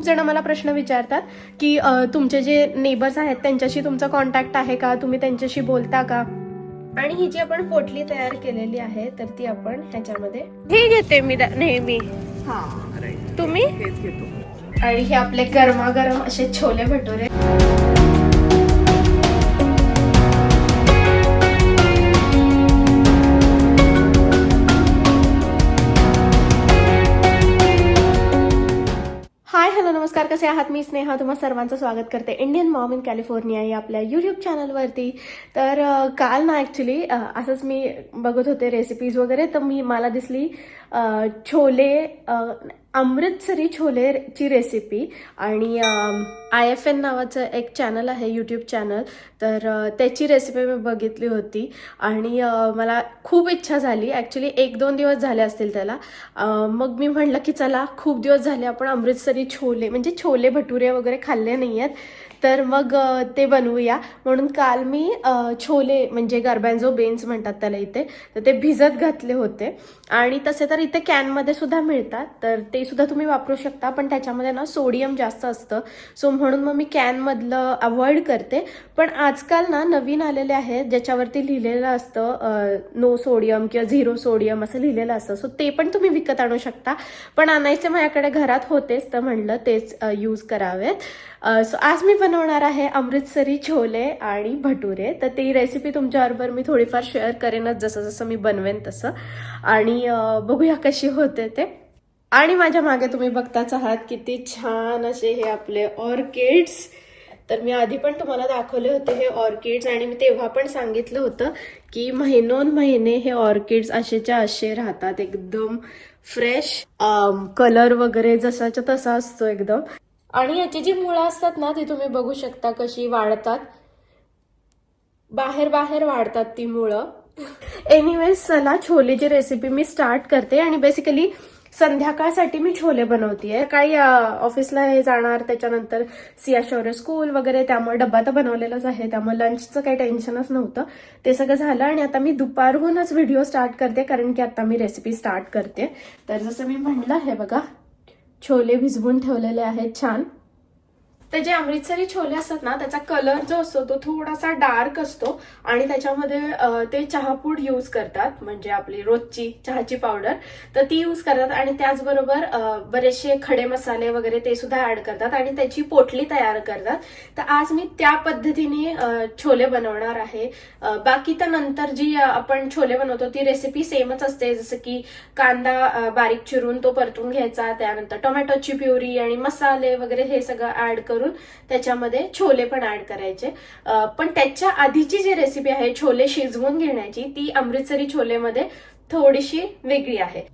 खूप जण मला प्रश्न विचारतात की तुमचे जे नेबर्स आहेत त्यांच्याशी तुमचा कॉन्टॅक्ट आहे का? तुम्ही त्यांच्याशी बोलता का? आणि ही जी आपण पोटली तयार केलेली आहे तर ती आपण ह्याच्यामध्ये हे घेते मी नेहमी. हा. तुम्ही? आणि हे आपले गरमागरम असे छोले भटुरे. नमस्कार कसे आहात? मी स्नेहा तुम्हा सर्वांचं स्वागत करते इंडियन मॉम इन कॅलिफोर्निया या आपल्या यूट्यूब चॅनलवरती तर काल ना ॲक्च्युली असंच मी बघत होते रेसिपीज वगैरे तर मी मला दिसली छोले अमृतसरी छोलेची रेसिपी आणि आय एफ एन नावाचं एक चॅनल आहे यूट्यूब चॅनल तर त्याची रेसिपी मी बघितली होती. आणि मला खूप इच्छा झाली. ॲक्च्युली एक दोन दिवस झाले असतील त्याला. मग मी म्हटलं की चला खूप दिवस झाले आपण अमृतसरी छोले म्हणजे छोले भटुरे वगैरे खाल्ले नाही आहेत तर मग ते बनवूया. म्हणून काल मी छोले म्हणजे गरबॅन्झो बेन्स म्हणतात त्याला इथे तर ते भिजत घातले होते. आणि तसे तर इथे कॅनमध्ये सुद्धा मिळतात तर ते सुद्धा तुम्ही वापरू शकता पण त्याच्यामध्ये ना सोडियम जास्त असतं. सो म्हणून मग मी कॅनमधलं अवॉइड करते. पण आजकाल ना नवीन आलेले आहेत ज्याच्यावरती लिहिलेलं असतं नो सोडियम किंवा झिरो सोडियम असं लिहिलेलं असतं. सो ते पण तुम्ही विकत आणू शकता. पण आणायचे माझ्याकडे घरात होतेच तर म्हणलं तेच यूज करावेत. सो आज मी बनवणार आहे अमृतसरी छोले आणि भटुरे. तर ती रेसिपी तुमच्याबरोबर मी थोडीफार शेअर करेनच जसं जसं मी बनवेन तसं. आणि बघूया कशी होते ते. आणि माझ्या मागे तुम्ही बघताच आहात किती छान असे हे आपले ऑर्किड्स तर मी आधी पण तुम्हाला दाखवले होते हे ऑर्किड्स आणि मी तेव्हा पण सांगितलं होतं की महिनोन महिने हे ऑर्किड्स असेच्या असे राहतात एकदम फ्रेश कलर वगैरे जसाच्या तसा असतो एकदम. आणि याची जी मुळं असतात ना ती तुम्ही बघू शकता कशी वाढतात. बाहेर बाहेर वाढतात ती मुळं. एनिवेज चला छोलेची रेसिपी मी स्टार्ट करते आणि बेसिकली संध्याकाळसाठी मी छोले बनवतीये. काही ऑफिसला हे जाणार त्याच्यानंतर सिया शौर्य स्कूल वगैरे त्यामुळे डब्बा तर बनवलेलाच आहे. त्यामुळे लंचचं काही टेन्शनच नव्हतं. ते सगळं झालं आणि आता मी दुपारहूनच व्हिडिओ स्टार्ट करते कारण की आता मी रेसिपी स्टार्ट करते. तर जसं मी म्हणलं हे बघा. छोले भिजवून ठेवलेले आहेत छान. तर जे अमृतसरी छोले असतात ना त्याचा कलर जो असतो तो थोडासा डार्क असतो आणि त्याच्यामध्ये ते चहापूड यूज करतात म्हणजे आपली रोजची चहाची पावडर तर ती यूज करतात आणि त्याचबरोबर बरेचसे खडे मसाले वगैरे ते सुद्धा ऍड करतात आणि त्याची पोटली तयार करतात. तर आज मी त्या पद्धतीने छोले बनवणार आहे. बाकी तर नंतर जी आपण छोले बनवतो ती रेसिपी सेमच असते. जसं की कांदा बारीक चिरून तो परतून घ्यायचा त्यानंतर टोमॅटोची प्युरी आणि मसाले वगैरे हे सगळं ऍड करून त्याच्यामध्ये छोले पण ऍड करायचे. पण त्याच्या आधीची जी रेसिपी आहे छोले शिजवून घेण्याची ती अमृतसरी छोलेमध्ये थोडीशी वेगळी आहे.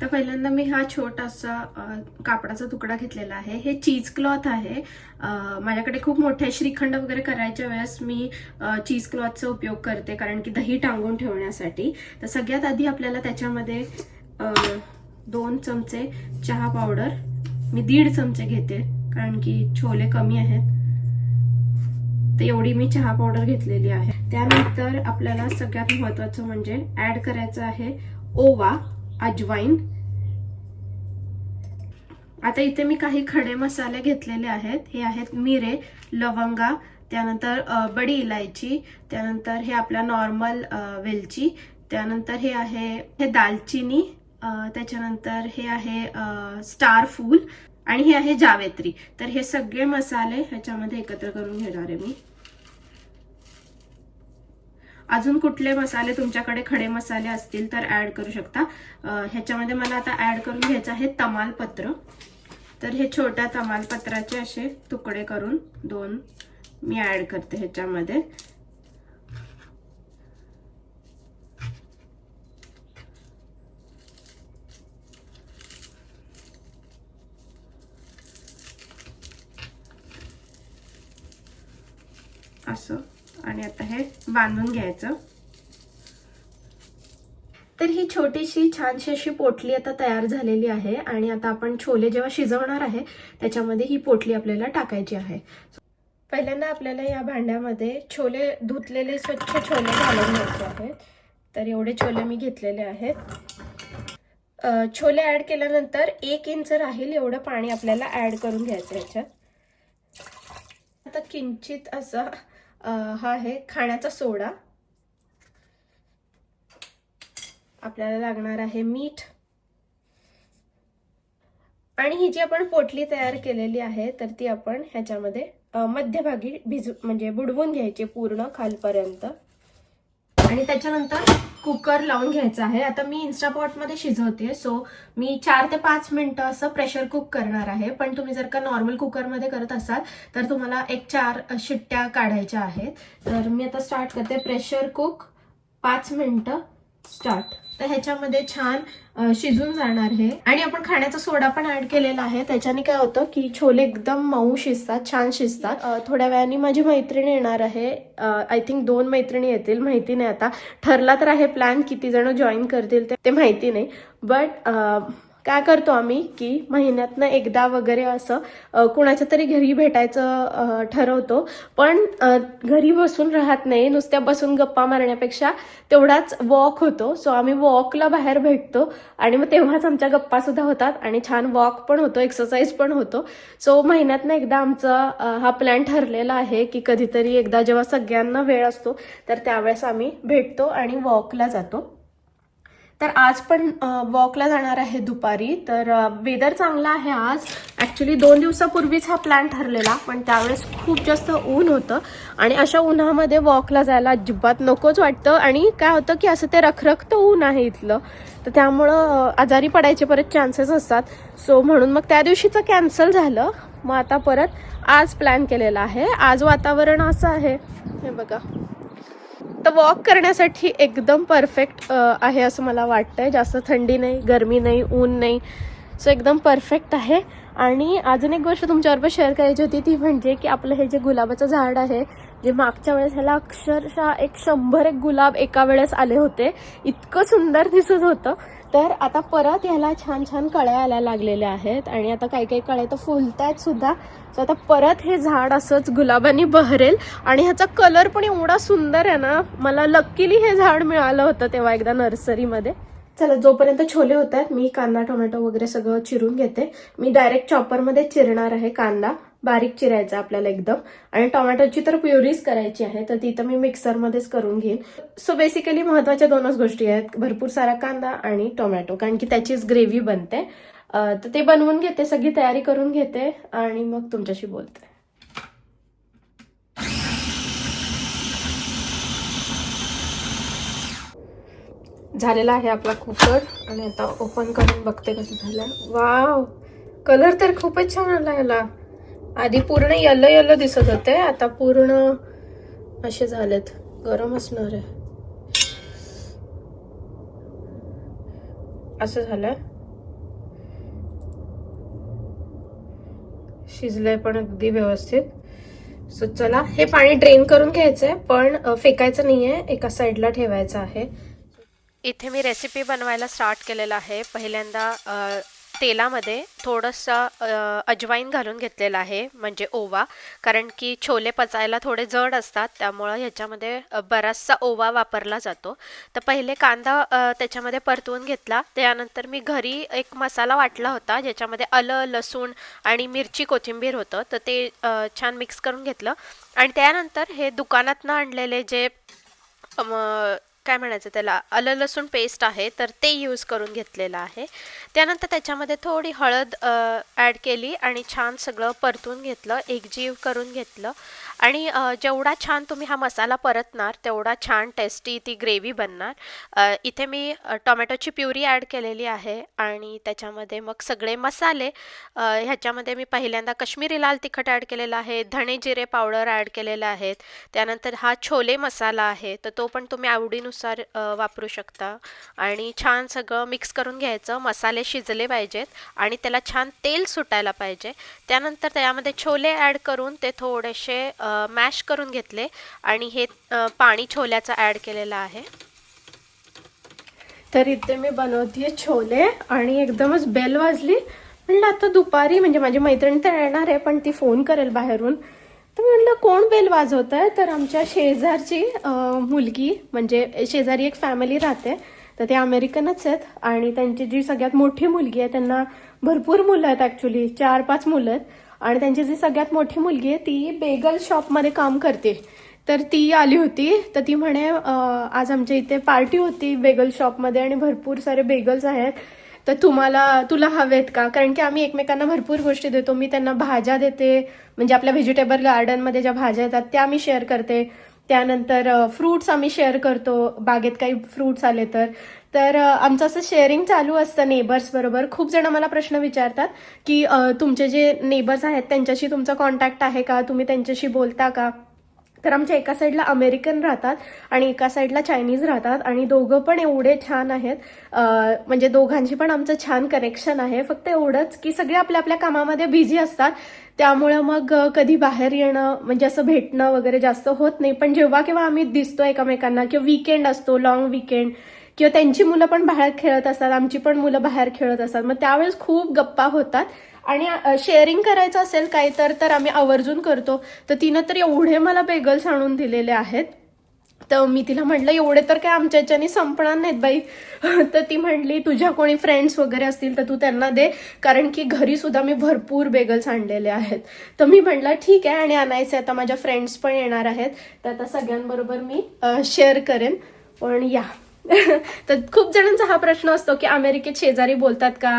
तर पहिल्यांदा मी हा छोटासा कापडाचा तुकडा घेतलेला आहे. हे चीज क्लॉथ आहे. माझ्याकडे खूप मोठे श्रीखंड वगैरे करायच्या वेळेस मी चीज क्लॉथचा उपयोग करते कारण की दही टांगून ठेवण्यासाठी. तर सगळ्यात आधी आपल्याला त्याच्यामध्ये दोन चमचे चहा पावडर मी दीड चमचे घेते. कारण की छोले कमी आहेत. तर एवढी मी चहा पावडर घेतलेली आहे. त्यानंतर आपल्याला सगळ्यात महत्वाचं म्हणजे ऍड करायचं आहे ओवा अजवाईन. आता इथे मी काही खडे मसाले घेतलेले आहेत. हे आहेत मिरे लवंगा त्यानंतर बडी इलायची त्यानंतर हे आपला नॉर्मल वेलची त्यानंतर हे आहे हे दालचिनी त्याच्यानंतर हे आहे स्टार फूल. आणि हे आहे जावेत्री. तर हे सगळे मसाले ह्याच्यामध्ये एकत्र करून घेणार आहे मी. अजून कुठले मसाले तुमच्याकडे खडे मसाले असतील तर ऍड करू शकता. ह्याच्यामध्ये मला आता ऍड करून घ्यायचं आहे तमालपत्र. तर हे छोट्या तमालपत्राचे असे तुकडे करून दोन मी ऍड करते ह्याच्यामध्ये. असं. आणि आता हे बांधून घ्यायचं. तर ही छोटीशी छानशी अशी पोटली आता तयार झालेली आहे आणि आता आपण छोले जेव्हा शिजवणार आहे त्याच्यामध्ये ही पोटली आपल्याला टाकायची आहे. पहिल्यांदा आपल्याला या भांड्यामध्ये छोले धुतलेले स्वच्छ छोले घालून घ्यायचे आहेत. तर एवढे छोले मी घेतलेले आहेत. छोले ऍड केल्यानंतर एक इंच राहील एवढं पाणी आपल्याला ऍड करून घ्यायचं ह्याच्यात आता किंचित असं हा आहे खाण्याचा सोडा. आपल्याला लागणार आहे मीठ. आणि ही जी आपण पोटली तयार केलेली आहे तर ती आपण ह्याच्यामध्ये मध्यभागी भिजू म्हणजे बुडवून घ्यायची पूर्ण खालपर्यंत. आणि त्याच्यानंतर कुकर लावून घ्यायचा आहे. आता मी इन्स्टापॉटमध्ये शिजवते सो मी चार ते पाच मिनटं असं प्रेशर कुक करणार आहे. पण तुम्ही जर का नॉर्मल कुकरमध्ये करत असाल तर तुम्हाला एक चार शिट्ट्या काढायच्या आहेत. तर मी आता स्टार्ट करते. प्रेशर कुक पाच मिनटं. स्टार्ट. तर ह्याच्यामध्ये छान शिजून जाणार हे. आणि आपण खाण्याचा सोडा पण ऍड केलेला आहे. त्याच्याने काय होतं की छोले एकदम मऊ शिजतात छान शिजतात. थोड्या वेळाने माझी मैत्रिणी येणार आहे. आय थिंक दोन मैत्रिणी येतील माहिती नाही आता. ठरला तर आहे प्लॅन किती जण जॉईन करतील ते माहिती नाही. बट काय करतो आम्ही की महिन्यातनं एकदा वगैरे असं कुणाच्या तरी घरी भेटायचं ठरवतो. पण घरी बसून राहत नाही नुसत्या बसून गप्पा मारण्यापेक्षा तेवढाच वॉक होतो. सो आम्ही वॉकला बाहेर भेटतो आणि मग तेव्हाच आमच्या गप्पा सुद्धा होतात आणि छान वॉक पण होतो एक्सरसाइज पण होतो. सो महिन्यातनं एकदा आमचा हा प्लॅन ठरलेला आहे की कधीतरी एकदा जेव्हा सगळ्यांना वेळ असतो तर त्यावेळेस आम्ही भेटतो आणि वॉकला जातो. तर आज पण वॉकला जाणार आहे दुपारी. तर वेदर चांगला आहे आज. ॲक्च्युली दोन दिवसापूर्वीच हा प्लॅन ठरलेला पण त्यावेळेस खूप जास्त ऊन होतं. आणि अशा उन्हामध्ये वॉकला जायला अजिबात नकोच वाटतं. आणि काय होतं की असं ते रखरखतं ऊन आहे इथलं. तर त्यामुळं आजारी पडायचे परत चान्सेस असतात. सो म्हणून मग त्या दिवशीचं कॅन्सल झालं. मग आता परत आज प्लॅन केलेला आहे. आज वातावरण असं आहे. हे बघा. तर वॉक करण्यासाठी एकदम परफेक्ट आहे असं मला वाटतंय. जास्त थंडी नाही गरमी नाही ऊन नाही. सो एकदम परफेक्ट आहे. आणि अजून एक गोष्ट तुमच्याबरोबर शेअर करायची होती ती म्हणजे की आपलं हे जे गुलाबाचं झाड आहे जे मागच्या वेळेस ह्याला अक्षरशः एक शंभर एक गुलाब एका वेळेस आले होते. इतकं सुंदर दिसत होतं. तर आता परत ह्याला छान छान कळ्या यायला लागलेल्या आहेत आणि आता काही काही कळे तर फुलतायत सुद्धा. सो आता परत हे झाड असंच गुलाबाने बहरेल. आणि ह्याचा कलर पण एवढा सुंदर आहे ना मला लक्कीली हे झाड मिळालं होतं तेव्हा एकदा नर्सरीमध्ये चला जोपर्यंत छोले होत आहेत मी कांदा टोमॅटो वगैरे सगळं चिरून घेते. मी डायरेक्ट चॉपरमध्ये चिरणार आहे कांदा. बारीक चिरायचा आपल्याला एकदम. आणि टोमॅटोची तर प्युरीज करायची आहे तर ती तर मी मिक्सरमध्येच करून घेईन. सो बेसिकली महत्त्वाच्या दोनच गोष्टी आहेत भरपूर सारा कांदा आणि टोमॅटो कारण की त्याचीच ग्रेव्ही बनते. तर ते बनवून घेते सगळी तयारी करून घेते आणि मग तुमच्याशी बोलते. झालेला आहे आपला कुकर आणि आता ओपन करून बघते कसं झालं. वाव कलर तर खूपच छान आला याला. आधी पूर्ण येल्लो येल्लो दिसत होते आता पूर्ण असे झालेत. गरम असणार आहे. असं झालंय. शिजलंय पण अगदी व्यवस्थित. सो चला हे पाणी ड्रेन करून घ्यायचंय पण फेकायचं नाही आहे एका साईडला ठेवायचं आहे. इथे मी रेसिपी बनवायला स्टार्ट केलेलं आहे. पहिल्यांदा तेलामध्ये थोडंसं अजवाईन घालून घेतलेलं आहे म्हणजे ओवा. कारण की छोले पचायला थोडे जड असतात त्यामुळं ह्याच्यामध्ये बराचसा ओवा वापरला जातो. तर पहिले कांदा त्याच्यामध्ये परतवून घेतला. त्यानंतर मी घरी एक मसाला वाटला होता ज्याच्यामध्ये आलं लसूण आणि मिरची कोथिंबीर होतं. तर ते छान मिक्स करून घेतलं. आणि त्यानंतर हे दुकानातनं आणलेले जे काय म्हणायचं त्याला? आलं लसूण पेस्ट आहे तर ते यूज करून घेतलेलं आहे. त्यानंतर त्याच्यामध्ये थोडी हळद ॲड केली आणि छान सगळं परतून घेतलं एकजीव करून घेतलं. आणि जेवढा छान तुम्ही हा मसाला परतणार तेवढा छान टेस्टी ती ग्रेव्ही बनणार. इथे मी टोमॅटोची प्युरी ॲड केलेली आहे आणि त्याच्यामध्ये मग सगळे मसाले ह्याच्यामध्ये मी पहिल्यांदा कश्मीरी लाल तिखट ॲड केलेला आहे धणे जिरे पावडर ॲड केलेलं आहेत. त्यानंतर हा छोले मसाला आहे तर तो पण तुम्ही आवडीनुसार वापरू शकता. आणि छान सगळं मिक्स करून घ्यायचं मसाले शिजले पाहिजेत आणि त्याला छान तेल सुटायला पाहिजे. त्यानंतर त्यामध्ये छोले ॲड करून ते थोडेसे मॅश करून घेतले आणि हे पाणी छोल्याचं ॲड केलेलं आहे. तर इथे मी बनवते छोले आणि एकदमच बेल वाजली. म्हणलं आता दुपारी म्हणजे माझी मैत्रिणी तर येणार आहे पण ती फोन करेल बाहेरून. तर म्हणलं कोण बेल वाजवत आहे तर आमच्या शेजारची मुलगी म्हणजे शेजारी एक फॅमिली राहते तर ते अमेरिकनच आहेत आणि त्यांची जी सगळ्यात मोठी मुलगी आहे त्यांना भरपूर मुलं आहेत ॲक्च्युली चार पाच मुलं आहेत. आणि त्यांची जी सगळ्यात मोठी मुलगी आहे ती बेगल शॉपमध्ये काम करते. तर ती आली होती. तर ती म्हणे आज आमच्या इथे पार्टी होती बेगल शॉपमध्ये आणि भरपूर सारे बेगल्स आहेत. तर तुम्हाला तुला हवेत का? कारण की आम्ही एकमेकांना भरपूर गोष्टी देतो. मी त्यांना भाज्या देते. म्हणजे आपल्या व्हेजिटेबल गार्डनमध्ये ज्या भाज्या येतात त्या मी शेअर करते. त्यानंतर फ्रुट्स आम्ही शेअर करतो. बागेत काही फ्रूट्स आले तर. तर आमचं असं शेअरिंग चालू असतं नेबर्स बरोबर. खूप जण मला प्रश्न विचारतात की तुमचे जे नेबर्स आहेत त्यांच्याशी तुमचा कॉन्टॅक्ट आहे का? तुम्ही त्यांच्याशी बोलता का? तर आमच्या एका साईडला अमेरिकन राहतात आणि एका साईडला चायनीज राहतात आणि दोघं पण एवढे छान आहेत. म्हणजे दोघांशी पण आमचं छान कनेक्शन आहे. फक्त एवढंच की सगळे आपल्या आपल्या कामामध्ये बिझी असतात. त्यामुळं मग कधी बाहेर येणं म्हणजे असं भेटणं वगैरे जास्त होत नाही. पण जेव्हा केव्हा आम्ही दिसतो एकमेकांना किंवा विकेंड असतो लॉंग विकेंड किंवा त्यांची मुलं पण बाहेर खेळत असतात आमची पण मुलं बाहेर खेळत असतात. मग त्यावेळेस खूप गप्पा होतात. आणि शेअरिंग करायचं असेल काय तर तर आम्ही आवर्जून करतो. तर तिनं तर एवढे मला बेगल्स आणून दिलेले आहेत. तर मी तिला म्हटलं एवढे तर काय आमच्या याच्याने संपणार नाहीत बाई. तर ती म्हटली तुझ्या कोणी फ्रेंड्स वगैरे असतील तर तू त्यांना दे. कारण की घरी सुद्धा मी भरपूर बेगल्स आणलेले आहेत. तर मी म्हटलं ठीक आहे आणि आणायचे आता माझ्या फ्रेंड्स पण येणार आहेत. तर आता सगळ्यांबरोबर मी शेअर करेन. पण या. तर खूप जणांचा हा प्रश्न असतो की अमेरिकेत शेजारी बोलतात का?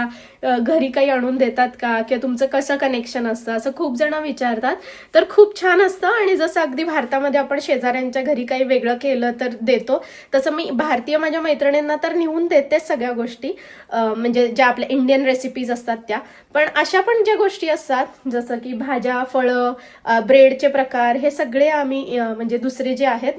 घरी काही आणून देतात का? किंवा तुमचं कसं कनेक्शन असतं? असं खूप जण विचारतात. तर खूप छान असतं आणि जसं अगदी भारतामध्ये आपण शेजाऱ्यांच्या घरी काही वेगळं केलं तर देतो तसं मी भारतीय माझ्या मैत्रिणींना तर नेऊन देतेच सगळ्या गोष्टी. म्हणजे ज्या आपल्या इंडियन रेसिपीज असतात त्या. पण अशा पण ज्या गोष्टी असतात जसं की भाज्या फळं ब्रेडचे प्रकार हे सगळे आम्ही म्हणजे दुसरे जे आहेत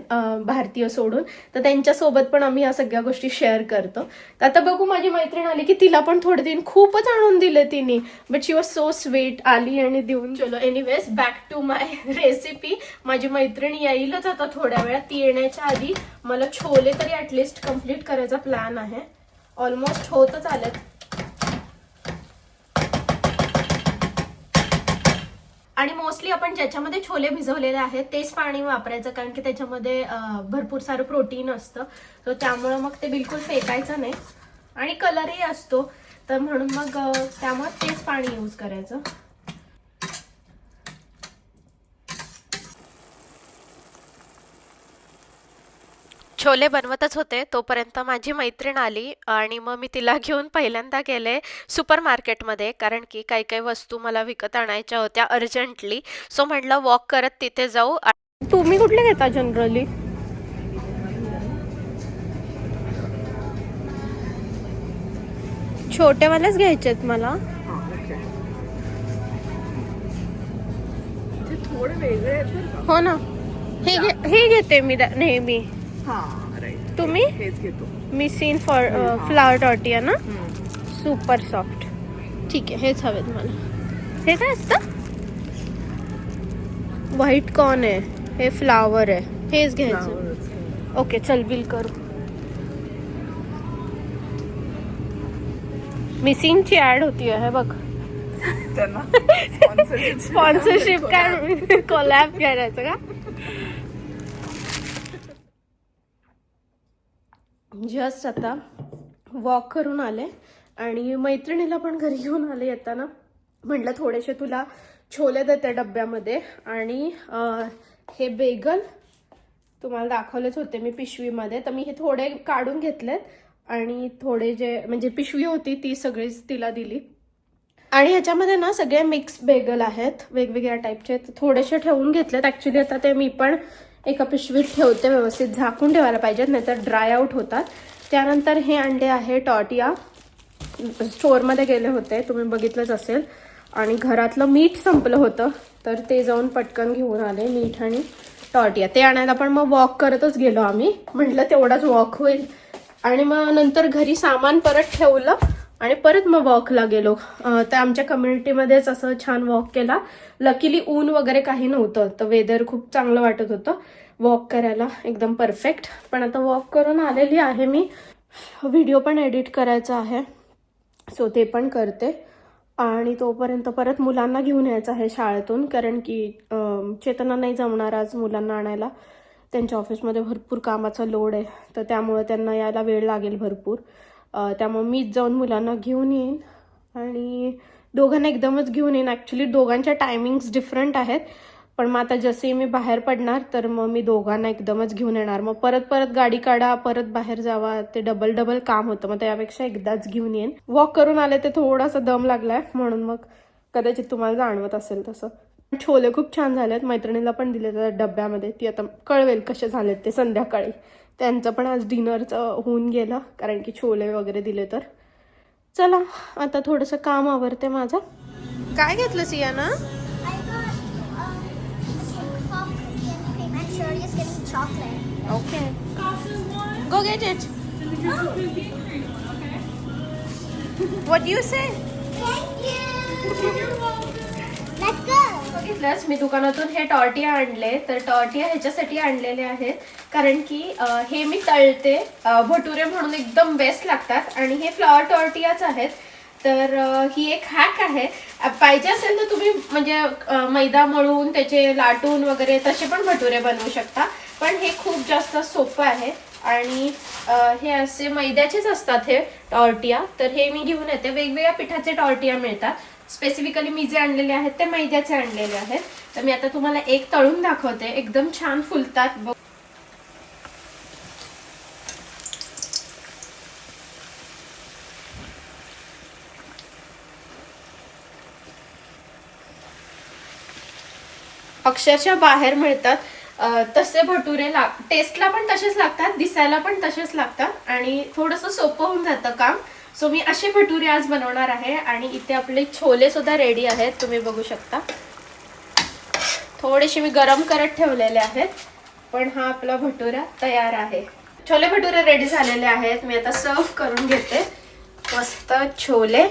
भारतीय सोडून तर त्यांच्यासोबत पण आम्ही या सगळ्या गोष्टी शेअर करतो. तर आता बघू माझी मैत्रीण आली की तिला पण थोडे दिन खूप खूपच आणून दिले तिने. But she was so sweet आली आणि देऊन चलो anyways back to my recipe माझी मैत्रीण येईलच आता थोड्या वेळात. ती येण्याच्या आधी मला छोले तरी ऍटलिस्ट कंप्लीट करायचा प्लॅन आहे. ऑलमोस्ट होतच आलेत. आणि मोस्टली आपण ज्याच्यामध्ये छोले भिजवलेले आहेत तेच पाणी वापरायचं. कारण की त्याच्यामध्ये भरपूर सारं प्रोटीन असतं. तर त्यामुळं मग ते बिलकुल फेकायचं नाही. आणि कलरही असतो. तर म्हणून मग त्यामुळे तेच पाणी यूज करायचं. छोले बनवतच होते तोपर्यंत माझी मैत्रीण आली आणि मग मी तिला घेऊन पहिल्यांदा गेले सुपर मार्केटमध्ये कारण की काही काही वस्तू मला विकत आणायच्या होत्या अर्जंटली सो म्हटलं वॉक करत तिथे जाऊ. तुम्ही कुठले घेता जनरली छोटेवालेच घ्यायचे आहेत मला. हा हो ना. हे हे घेते मी नेहमी. हा तुम्ही? मी सीन फॉर फ्लावर टॉटिया ना? Super soft. ठीक आहे हेच हवेत मला. हे काय असतं? व्हाईट कॉर्न आहे. हे फ्लावर आहे. हेच घ्यायचं. ओके चल बिल करू. मिसिंगची ऍड होती आहे बघ. स्पॉन्सरशिप काय कोलॅब करायचं का? जस्ट आता वॉक करून आले आणि मैत्रिणीला पण घरी घेऊन आले येताना. म्हटलं थोडेसे तुला छोले देते डब्यामध्ये. आणि हे बेगल तुम्हाला दाखवलेच होते मी पिशवीमध्ये. तर मी हे थोडे काढून घेतलेत. आणि थोडे जे म्हणजे पिशवी होती ती सगळीच तिला दिली. आणि ह्याच्यामध्ये ना सगळे मिक्स बेगल आहेत वेगवेगळ्या टाईपचे थोडेसे ठेवून घेतलेत. ॲक्च्युली आता ते मी पण एका पिशवीत ठेवते व्यवस्थित झाकून ठेवायला पाहिजेत नाहीतर ड्राय आउट होतात. त्यानंतर हे अंडे आहे टॉटिया स्टोअरमध्ये गेले होते तुम्ही बघितलंच असेल. आणि घरातलं मीठ संपलं होतं तर ते जाऊन पटकन घेऊन आले मीठ आणि टॉटिया ते आणायला पण मग वॉक करतच गेलो आम्ही. म्हटलं तेवढाच वॉक होईल. आणि मग नंतर घरी सामान परत ठेवलं आणि परत मग वॉकला गेलो. तर आमच्या कम्युनिटीमध्येच असं छान वॉक केला. लकीली ऊन वगैरे काही नव्हतं तर वेदर खूप चांगलं वाटत होतं. वॉक करायला एकदम परफेक्ट पण आता वॉक करून आलेली आहे मी. व्हिडिओ पण एडिट करायचा आहे. सो ते पण करते. आणि तोपर्यंत परत मुलांना घेऊन यायचं आहे शाळेतून कारण की चेतना नाही जमणार आज मुलांना आणायला. त्यांच्या ऑफिसमध्ये भरपूर कामाचा लोड आहे. तर त्यामुळे त्यांना यायला वेळ लागेल भरपूर. त्यामुळं त्यामुळे मीच जाऊन मुलांना घेऊन येईन. आणि दोघांना एकदमच घेऊन येईन. ॲक्च्युली दोघांच्या टायमिंग्स डिफरंट आहेत. पण मग आता जसे मी बाहेर पडणार तर मग मी दोघांना एकदमच घेऊन येणार. मग परत परत गाडी काढा परत बाहेर जावा. ते डबल डबल काम होतं. मग त्यापेक्षा एकदाच घेऊन येईन. वॉक करून आले ते थोडासा दम लागलाय. म्हणून मग कदाचित तुम्हाला जाणवत असेल तसं. छोले खूप छान झालेत. मैत्रिणीला पण दिले त्या डब्यामध्ये. ती आता कळवेल कसे झालेत ते संध्याकाळी. त्यांचं पण आज डिनरचं होऊन गेलं. कारण की छोले वगैरे दिले तर. चला आता थोडंसं काम आवरते माझं. काय घेतलं getting chocolate. Okay go get it what you say you. Let's go. बघितलंच मी दुकानातून हे टॉर्टिया आणले. तर टॉर्टिया ह्याच्यासाठी आणलेले आहेत. कारण की हे मी तळते. भटुरे म्हणून एकदम बेस्ट लागतात. आणि हे फ्लॉवर टॉर्टियाच आहेत. तर ही एक हॅक आहे. पाहिजे असेल तर तुम्ही म्हणजे मैदा मळून त्याचे लाटून वगैरे तसे पण भटुरे बनवू शकता. पण हे खूप जास्त सोपं आहे. आणि हे असे मैद्याचेच असतात हे टॉर्टिया. तर हे मी घेऊन येते. वेगवेगळ्या पिठाचे टॉर्टिया मिळतात. स्पेसिफिकली मी जे आणलेले आहेत ते मैद्याचे आणलेले आहेत. तर मी आता तुम्हाला एक तळून दाखवते. एकदम छान फुलतात. बघ. अक्षरशः बाहेर मिळतात. तसे भटुरे लाग टेस्टला पण तसेच लागतात दिसायला पण तसेच लागतात आणि थोडंसं सोपं होऊन जातं काम. सो मी असे भटुरे आज बनवणार आहे आणि इथे आपले छोले सुद्धा रेडी आहेत. तुम्ही बघू शकता. थोडेसे मी गरम करत ठेवलेले आहेत पण हा आपला भटुरा तयार आहे. छोले भटुरे रेडी झालेले आहेत. मी आता सर्व करून घेते. मस्त छोले.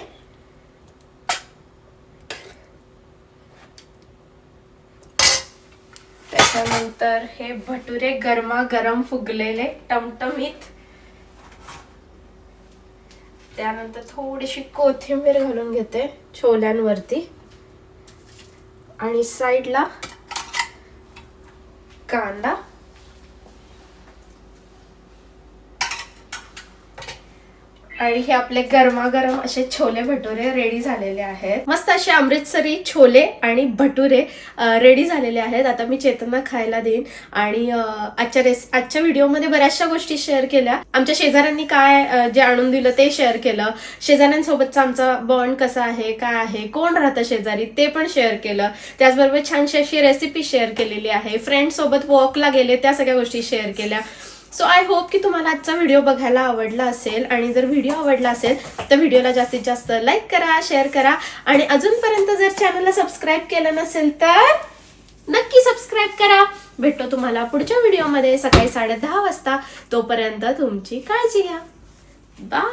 त्याच्यानंतर हे भटुरे गरमागरम फुगलेले टमटमीत. त्यानंतर थोडीशी कोथिंबीर घालून घेते छोल्यांवरती. आणि साईडला कांदा. आणि हे आपले गरमागरम असे छोले भटुरे रेडी झालेले आहेत. मस्त असे अमृतसरी छोले आणि भटुरे रेडी झालेले आहेत. आता मी चेतना खायला देईन. आणि आजच्या रेस आजच्या व्हिडिओमध्ये बऱ्याचशा गोष्टी शेअर केल्या. आमच्या शेजाऱ्यांनी काय जे आणून दिलं ते शेअर केलं. शेजाऱ्यांसोबतचा आमचा बॉन्ड कसा आहे काय आहे कोण राहतं शेजारी ते पण शेअर केलं. त्याचबरोबर छानशी अशी रेसिपी शेअर केलेली आहे. फ्रेंड सोबत वॉकला गेले त्या सगळ्या गोष्टी शेअर केल्या. सो आय होप की तुम्हाला आजचा व्हिडिओ बघायला आवडला असेल. आणि जर व्हिडिओ आवडला असेल तर व्हिडिओला जास्तीत जास्त लाईक करा शेअर करा. आणि अजूनपर्यंत जर चॅनलला सबस्क्राईब केलं नसेल तर नक्की सबस्क्राईब करा. भेटतो तुम्हाला पुढच्या व्हिडिओमध्ये सकाळी साडे दहा वाजता. तोपर्यंत तुमची काळजी घ्या. बाय